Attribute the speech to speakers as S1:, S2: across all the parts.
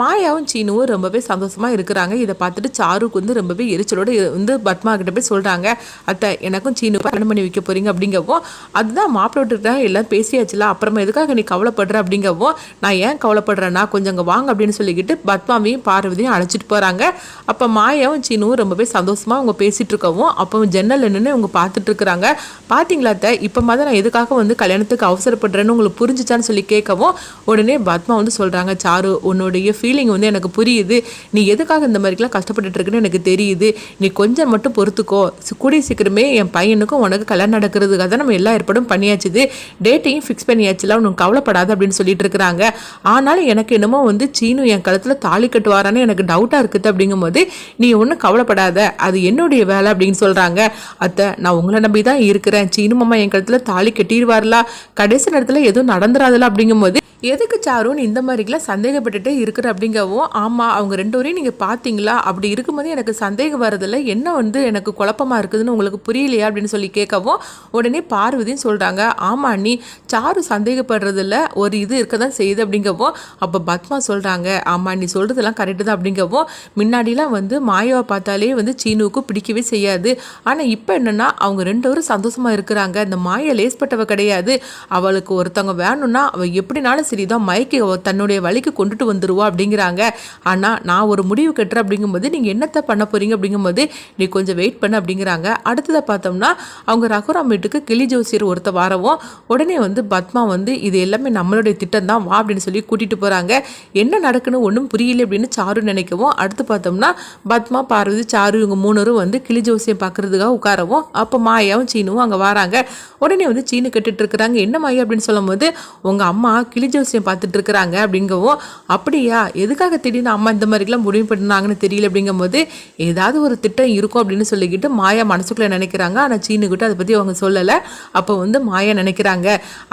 S1: மாயாவும் சீனுவும் ரொம்பவே சந்தோஷமாக இருக்கிறாங்க. இதை பார்த்துட்டு சாருக்கு வந்து ரொம்பவே எரிச்சலோடு வந்து பத்மா கிட்ட போய் சொல்கிறாங்க அத்தை எனக்கும் சீனு கல்யாணம் பண்ணி வைக்க போகிறீங்க அப்படிங்கவும் அதுதான் மாப்பிள்ளை எல்லாம் பேசியாச்சுல அப்புறமா எதுக்காக நீ கவலைப்படுற? அப்படிங்கவும் நான் ஏன் கவலைப்படுறேன்னா கொஞ்சம் அங்கே வாங்க அப்படின்னு சொல்லிக்கிட்டு பத்மாவையும் பார்வதியும் அழைச்சிட்டு போகிறாங்க அப்போ மாயாவும் சீனுவும் ரொம்பவே சந்தோஷமாக அவங்க பேசிகிட்டு இருக்கவும் அப்போ ஜன்னல் நின்று அவங்க பார்த்துட்டு இருக்கிறாங்க. பார்த்தீங்களா அத்தை இப்போ மாதிரி நான் எதுக்காக வந்து கல்யாணத்துக்கு அவசரப்படுறேன்னு உங்களுக்கு புரிஞ்சுச்சான்னு சொல்லி கேட்கவும் உடனே பத்மா வந்து சொல்கிறாங்க சாரு உன்னுடைய ஃபீலிங் வந்து எனக்கு புரியுது. நீ எதுக்காக இந்த மாதிரிலாம் கஷ்டப்பட்டுட்டு இருக்குன்னு எனக்கு தெரியுது. நீ கொஞ்சம் மட்டும் பொறுத்துக்கோ. கூடிய சீக்கிரமே என் பையனுக்கும் உனக்கு கல்யாணம் நடக்கிறதுக்காக தான் நம்ம எல்லா ஏற்பாடும் பண்ணியாச்சுது. டேட்டையும் ஃபிக்ஸ் பண்ணியாச்சுல உனக்கு கவலைப்படாத அப்படின்னு சொல்லிட்டு இருக்கிறாங்க. ஆனாலும் எனக்கு என்னமோ வந்து சீனு என் கழுத்தில் தாலி கட்டுவாரான்னு எனக்கு டவுட்டாக இருக்குது அப்படிங்கும்போது நீ ஒன்றும் கவலைப்படாத. அது என்னுடைய வேலை அப்படின்னு சொல்கிறாங்க அத்தை நான் உங்களை நம்பி தான் இருக்கிறேன். சீனு மாமா என் கழுத்தில் தாலி கட்டிடுவார்லா கடைசி நேரத்தில் எதுவும் நடந்துடாதுல அப்படிங்கும்போது எதுக்கு சாருன்னு இந்த மாதிரிலாம் சந்தேகப்பட்டுட்டே இருக்கிற அப்படிங்கவும் ஆமாம் அவங்க ரெண்டு வரையும் நீங்கள் பார்த்தீங்களா அப்படி இருக்கும்போது எனக்கு சந்தேகம் வரதில்ல என்ன வந்து எனக்கு குழப்பமாக இருக்குதுன்னு உங்களுக்கு புரியலையா? அப்படின்னு சொல்லி கேட்கவும் உடனே பார்வதியும் சொல்கிறாங்க ஆமா நீ சாரு சந்தேகப்படுறதில்ல. ஒரு இது இருக்க தான் செய்யுது அப்படிங்கவும் அப்போ பத்மா சொல்கிறாங்க ஆமா நீ சொல்கிறதெல்லாம் கரெக்டு தான் அப்படிங்கவும் முன்னாடிலாம் வந்து மாயாவை பார்த்தாலே வந்து சீனுவுக்கு பிடிக்கவே செய்யாது. ஆனால் இப்போ என்னென்னா அவங்க ரெண்டு பேரும் சந்தோஷமாக இருக்கிறாங்க. இந்த மாயா லேஸ்பட்டவ கிடையாது. அவளுக்கு ஒருத்தவங்க வேணும்னா அவள் எப்படினாலும் சரிதான் தான் மைக்கை தன்னுடைய வழிக்கு கொண்டுட்டு வந்துடுவா அப்படிங்கிறாங்க. ஆனால் நான் ஒரு முடிவு கட்டுறேன் அப்படிங்கும்போது நீங்கள் என்னத்தை பண்ண போகிறீங்க அப்படிங்கும்போது நீ கொஞ்சம் வெயிட் பண்ண அப்படிங்கிறாங்க. அடுத்ததை பார்த்தோம்னா அவங்க ரகுராம் வீட்டுக்கு கிளி ஜோசியர் ஒருத்த வாரவும் உடனே வந்து பத்மா வந்து இது எல்லாமே நம்மளுடைய திட்டம் தான் வா அப்படின்னு சொல்லி கூட்டிகிட்டு போகிறாங்க என்ன நடக்குன்னு ஒன்றும் புரியல அப்படின்னு சாரு நினைக்கவும் அடுத்து பார்த்தோம்னா பத்மா பார்வதி சாரு இவங்க மூணரும் வந்து கிளி ஜோசியம் பார்க்குறதுக்காக உட்காரவும் அப்போ மாயாவும் சீனுவும் அங்கே வராங்க. உடனே வந்து சீனு கட்டுட்டு இருக்கிறாங்க என்ன மாயா? அப்படின்னு சொல்லும்போது உங்கள் அம்மா கிளி ஜோசியம் பார்த்துட்டு இருக்கிறாங்க அப்படிங்கவும் அப்படியா? எதுக்காக திடீர்னு அம்மா இந்த மாதிரிலாம் முடிவு பண்ணாங்கன்னு தெரியல? அப்படிங்கும்போது ஏதாவது ஒரு திட்டம் இருக்கும் அப்படின்னு சொல்லிக்கிட்டு மாயா மனசுக்குள்ளே நினைக்கிறாங்க. ஆனால் சீனுக்கிட்ட அதை பற்றி அவங்க சொல்லலை. அப்போ வந்து மாயா நினைக்கிறாங்க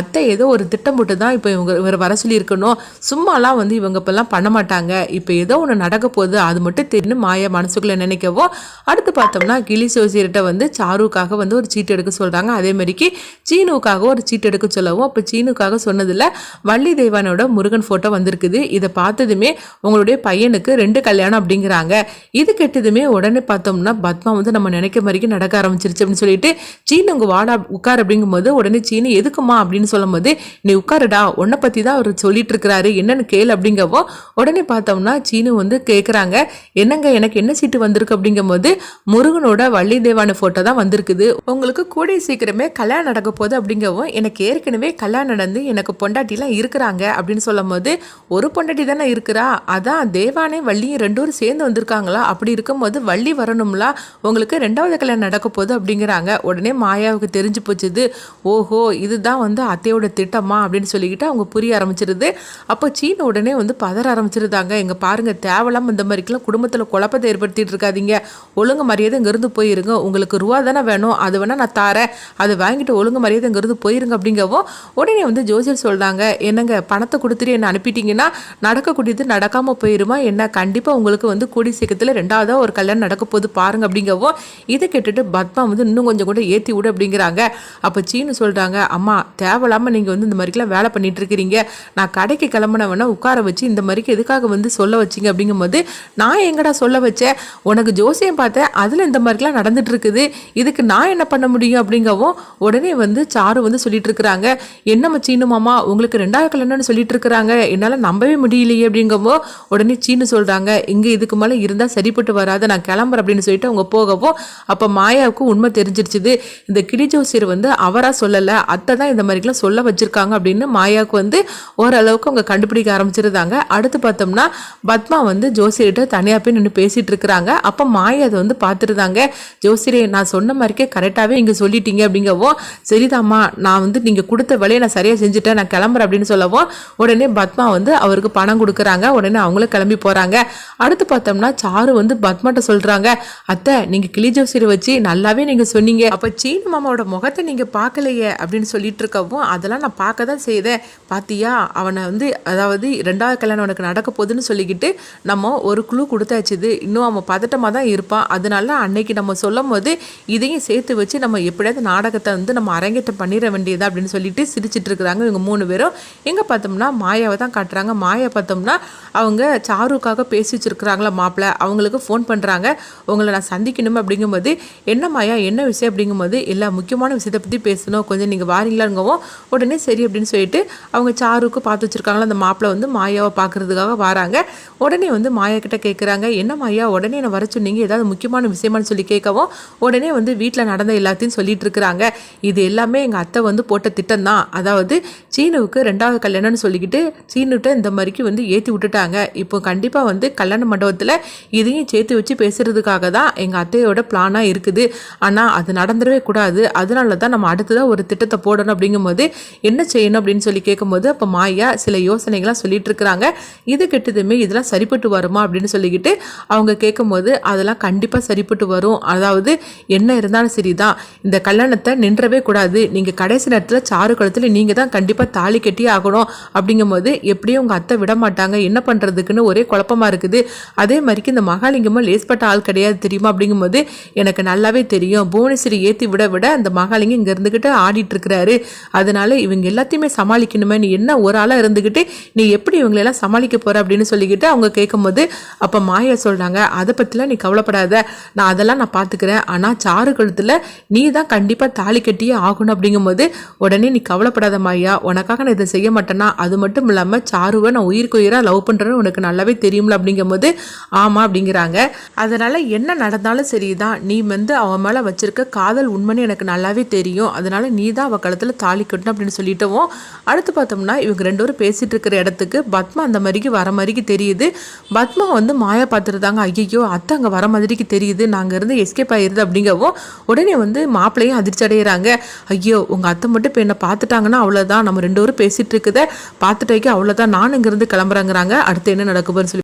S1: அத்தை ஏதோ ஒரு திட்டம் போட்டு தான் இப்போ இவங்க இவர் வர சொல்லியிருக்கணும். சும்மாலாம் வந்து இவங்க இப்போல்லாம் பண்ண மாட்டாங்க. இப்போ ஏதோ ஒன்று நடக்க போகுது. அது மட்டும் தெரியும் மாயா மனசுக்குள்ளே நினைக்கவோ அடுத்து பார்த்தோம்னா கிளி சோசியர்கிட்ட வந்து சாருக்காக வந்து ஒரு சீட்டு எடுக்க சொல்கிறாங்க அதே மாதிரிக்கு சீனுக்காக ஒரு சீட்டு எடுக்க சொல்லவும் அப்போ சீனுக்காக சொன்னதில் வள்ளி தேவானோட முருகன் ஃபோட்டோ வந்திருக்குது. இதை பார்த்ததுமே உங்களுடைய பையனுக்கு ரெண்டு கல்யாணம் அப்படிங்கிறாங்க. இது கெட்டதுமே உடனே பார்த்தோம்னா பத்மா வந்து நம்ம நினைக்க மாதிரிக்கு நடக்க ஆரம்பிச்சிருச்சு அப்படின்னு சொல்லிட்டு சீனு உங்க வாடா உட்கார் அப்படிங்கும்போது உடனே சீனு எதுக்குமா அப்படின்னு சொல்லும்போது நீ உட்காருடா உன்னை பற்றி தான் அவர் சொல்லிட்டு இருக்கிறாரு. என்னன்னு கேள் அப்படிங்கவோ உடனே பார்த்தோம்னா சீனு வந்து கேட்குறாங்க என்னங்க எனக்கு என்ன சீட்டு வந்திருக்கு? அப்படிங்கும்போது முருகனோட வள்ளி தேவான ஃபோட்டோ தான் வந்திருக்குது. உங்களுக்கு கூடிய சீக்கிரமே கல்யாணம் நடக்க போகுது அப்படிங்கவும் எனக்கு ஏற்கனவே கல்யாணம் நடந்து எனக்கு பொண்டாட்டிலாம் இருக்கிற இருக்கிறாங்க அப்படின்னு சொல்லும்போது ஒரு பொண்டாட்டி தானே இருக்கிறா? அதான் தேவானே வள்ளியும் ரெண்டு பேரும் சேர்ந்து வந்திருக்காங்களா? அப்படி இருக்கும்போது வள்ளி வரணும்ல? உங்களுக்கு ரெண்டாவது கல்யாணம் நடக்க போகுது அப்படிங்கிறாங்க. உடனே மாயாவுக்கு தெரிஞ்சு போச்சுது. ஓஹோ இதுதான் வந்து அத்தையோட திட்டமா? அப்படின்னு சொல்லிக்கிட்டு அவங்க புரிய ஆரம்பிச்சிருது. அப்போ சீன உடனே வந்து பதற ஆரம்பிச்சிருந்தாங்க. எங்க பாருங்க தேவலாம் இந்த மாதிரிக்கெல்லாம் குடும்பத்தில் குழப்பத்தை ஏற்படுத்திட்டு இருக்காதீங்க. ஒழுங்கு மரியாதை இங்கேருந்து போயிருங்க. உங்களுக்கு ரூபா தானே வேணும். அது வேணா நான் தாரேன். அதை வாங்கிட்டு ஒழுங்கு மரியாதை இங்கேருந்து போயிருங்க அப்படிங்கவும் உடனே வந்து ஜோசியர் சொல்றாங்க. என்னங்க பணத்தை கொடுத்துட்டு என்ன அனுப்பிட்டீங்கன்னா நடக்கக்கூடியது நடக்காம போயிருமா? என்ன கண்டிப்பா உங்களுக்கு வந்து கூடி சீக்கிரத்தில் ரெண்டாவது ஒரு கல்யாணம் நடக்க போது பாருங்க அப்படிங்கவும் இதை கேட்டுட்டு பத்மா வந்து இன்னும் கொஞ்சம் கூட ஏற்றி விடு அப்படிங்கிறாங்க. அப்போ சீனு சொல்றாங்க அம்மா தேவையில்லாம நீங்க வந்து இந்த மாதிரிக்கெல்லாம் வேலை பண்ணிட்டு இருக்கிறீங்க. நான் கடைக்கு கிளம்புனவனா உட்கார வச்சு இந்த மாதிரிக்கு எதுக்காக வந்து சொல்ல வச்சீங்க? அப்படிங்கும்போது நான் எங்கடா சொல்ல வச்சேன்? உனக்கு ஜோசியம் பார்த்தேன். அதில் இந்த மாதிரிலாம் நடந்துட்டு இருக்குது. இதுக்கு நான் என்ன பண்ண முடியும்? அப்படிங்கவும் உடனே வந்து சாரு வந்து சொல்லிட்டு இருக்கிறாங்க. என்னம்மா சீனு மாமா உங்களுக்கு ரெண்டாவது கல்யாணம்னு சொல்லிட்டு இருக்கிறாங்க என்னால் நம்பவே முடியலையே அப்படிங்கும்போ உடனே சீனு சொல்கிறாங்க இங்கே இதுக்கு மேலே இருந்தால் சரிப்பட்டு வராது நான் கிளம்புறேன் அப்படின்னு சொல்லிட்டு அவங்க போகவும் அப்போ மாயாவுக்கு உண்மை தெரிஞ்சிருச்சுது. இந்த கிளி ஜோசியர் வந்து அவராக சொல்லலை அத்தை தான் இந்த மாதிரிலாம் சொல்ல வச்சுருக்காங்க அப்படின்னு மாயாவுக்கு வந்து ஓரளவுக்கு அவங்க கண்டுபிடிக்க ஆரம்பிச்சிருந்தாங்க. அடுத்து பார்த்தோம்னா பத்மா வந்து ஜோசியர்கிட்ட தனியாக போய் நின்று பேசிகிட்டு இருக்கிறாங்க அப்போ மாயா அதை வந்து பார்த்துருந்தாங்க. ஜோசியரே நான் சொன்ன மாதிரிக்கே கரெக்டாகவே இங்கே சொல்லிட்டீங்க அப்படிங்கவும் சரிதாம்மா நான் வந்து நீங்கள் கொடுத்த வேலையை நான் சரியாக செஞ்சுட்டேன் நான் கிளம்புறேன் அப்படின்னு சொல்லவும் சொல்லவும் உடனே பத்மா வந்து அவருக்கு பணம் கொடுக்குறாங்க. உடனே அவங்களும் கிளம்பி போகிறாங்க அடுத்து பார்த்தோம்னா சாரு வந்து பத்மாட்ட சொல்கிறாங்க அத்தை நீங்கள் கிளி ஜோசியரை வச்சு நல்லாவே நீங்கள் சொன்னீங்க. அப்போ சீனு மாமாவோட முகத்தை நீங்கள் பார்க்கலையே அப்படின்னு சொல்லிட்டு இருக்கவும் அதெல்லாம் நான் பார்க்க தான் செய்தேன். பார்த்தியா அவனை வந்து அதாவது ரெண்டாவது கல்யாணம் உனக்கு நடக்க போகுதுன்னு சொல்லிக்கிட்டு நம்ம ஒரு குழு கொடுத்தாச்சுது இன்னும் அவன் பதட்டமாக தான் இருப்பான். அதனால அன்னைக்கு நம்ம சொல்லும் போது இதையும் சேர்த்து வச்சு நம்ம எப்படியாவது நாடகத்தை வந்து நம்ம அரங்கேற்றம் பண்ணிட வேண்டியதா அப்படின்னு சொல்லிட்டு சிரிச்சிட்டு இருக்கிறாங்க இவங்க மூணு பேரும். எங்க பார்த்தோம்னா மாயாவை தான் காட்டுறாங்க. மாயா பார்த்தோம்னா அவங்க சாருக்காக பேசி வச்சிருக்கிறாங்களா மாப்பிள்ளை அவங்களுக்கு ஃபோன் பண்ணுறாங்க உங்களை நான் சந்திக்கணும் அப்படிங்கும்போது என்ன மாயா? என்ன விஷயம்? அப்படிங்கும்போது எல்லா முக்கியமான விஷயத்தை பற்றி பேசணும். கொஞ்சம் நீங்கள் வாரீங்களாங்கவும் உடனே சரி அப்படின்னு சொல்லிட்டு அவங்க சாருக்கு பார்த்து வச்சுருக்காங்களா? அந்த மாப்பிள்ளை வந்து மாயாவை பார்க்கறதுக்காக வராங்க. உடனே வந்து மாயா கிட்ட கேட்குறாங்க என்ன மாயா? உடனே நான் வர சொன்னீங்க. ஏதாவது முக்கியமான விஷயமான்னு சொல்லி கேட்கவும் உடனே வந்து வீட்டில் நடந்த எல்லாத்தையும் சொல்லிட்டு இருக்கிறாங்க. இது எல்லாமே எங்கள் அத்தை வந்து போட்ட திட்டம் தான். அதாவது சீனுவுக்கு ரெண்டாவது கல்யாணம்னு சொல்லிக்கிட்டு சீனுட்ட இந்த மாதிரிக்கு வந்து ஏற்றி விட்டுட்டாங்க. இப்போ கண்டிப்பாக வந்து கல்யாண மண்டபத்தில் இதையும் சேர்த்து வச்சு பேசுகிறதுக்காக தான் எங்கள் அத்தையோட பிளானாக இருக்குது. ஆனால் அது நடந்துடவே கூடாது. அதனால தான் நம்ம அடுத்ததாக ஒரு திட்டத்தை போடணும் அப்படிங்கும்போது என்ன செய்யணும் அப்படின்னு சொல்லி கேட்கும்போது அப்போ மாயா சில யோசனைகள்லாம் சொல்லிட்டு இருக்கிறாங்க. இது கெட்டதுமே இதெல்லாம் சரிப்பட்டு வருமா அப்படின்னு சொல்லிக்கிட்டு அவங்க கேட்கும்போது அதெல்லாம் கண்டிப்பாக சரிப்பட்டு வரும். அதாவது என்ன இருந்தாலும் சரி தான் இந்த கல்யாணத்தை நின்றவே கூடாது. நீங்கள் கடைசி நேரத்தில் சாறு குளத்தில் நீங்கள் தான் கண்டிப்பாக தாலி கட்டி ஆகணும். அப்படிங்கும்போது எப்படியும் உங்கள் அத்தை விட மாட்டாங்க. என்ன பண்ணுறதுக்குன்னு ஒரே குழப்பமா இருக்குது. அதே மாதிரிக்கு இந்த மகாலிங்கமும் லேஸ்பட்ட ஆள் கிடையாது தெரியுமா அப்படிங்கும்போது எனக்கு நல்லாவே தெரியும். புவனேஸ்வரி ஏற்றி விட விட அந்த மகாலிங்கம் இங்கே இருந்துக்கிட்டு ஆடிட்டு இருக்கிறாரு. அதனால இவங்க எல்லாத்தையுமே சமாளிக்கணுமே. நீ என்ன ஒரு ஆளாக இருந்துக்கிட்டு நீ எப்படி இவங்களெல்லாம் சமாளிக்க போகிற அப்படின்னு சொல்லிக்கிட்டு அவங்க கேட்கும்போது அப்போ மாயா சொல்கிறாங்க அதை பற்றிலாம் நீ கவலைப்படாத. நான் அதெல்லாம் நான் பார்த்துக்கிறேன் ஆனால் சாரு கழுத்தில் நீ தான் கண்டிப்பாக தாலி கட்டியே ஆகணும். அப்படிங்கும்போது உடனே நீ கவலைப்படாத மாயா. உனக்காக நான் இதை செய்ய மாட்டேன். மாட்டேன்னா அது மட்டும் இல்லாமல் சாருவை நான் உயிருக்கு உயிராக லவ் பண்ணுறேன்னு உனக்கு நல்லாவே தெரியும்ல அப்படிங்கும்போது ஆமாம் அப்படிங்கிறாங்க. அதனால் என்ன நடந்தாலும் சரிதான். நீ வந்து அவன் மேலே வச்சிருக்க காதல் உண்மைன்னு எனக்கு நல்லாவே தெரியும். அதனால் நீ தான் அவள் கழுத்தில் தாலி கட்டணும் அப்படின்னு சொல்லிட்டவும் அடுத்து பார்த்தோம்னா இவங்க ரெண்டு பேரும் பேசிகிட்டு இருக்கிற இடத்துக்கு பத்மா அந்த மாதிரிக்கு வர மாதிரிக்கு தெரியுது. பத்மா வந்து மாயா பார்த்துருந்தாங்க ஐயோ அத்தை அங்கே வர மாதிரிக்கு தெரியுது. நாங்கள் இருந்து எஸ்கேப் ஆயிருது அப்படிங்கவும் உடனே வந்து மாப்பிள்ளையும் அதிர்ச்சி அடைகிறாங்க ஐயோ உங்கள் அத்தை மட்டும் இப்போ என்னை பார்த்துட்டாங்கன்னா அவ்வளோதான் நம்ம ரெண்டு பேரும் பேசிட்டு இருக்குத. பார்த்துட்டேக்கு அவ்வளோதான் நான் இங்கேருந்து கிளம்புறேங்கிறாங்க. அடுத்து என்ன நடக்குதுன்னு சொல்லி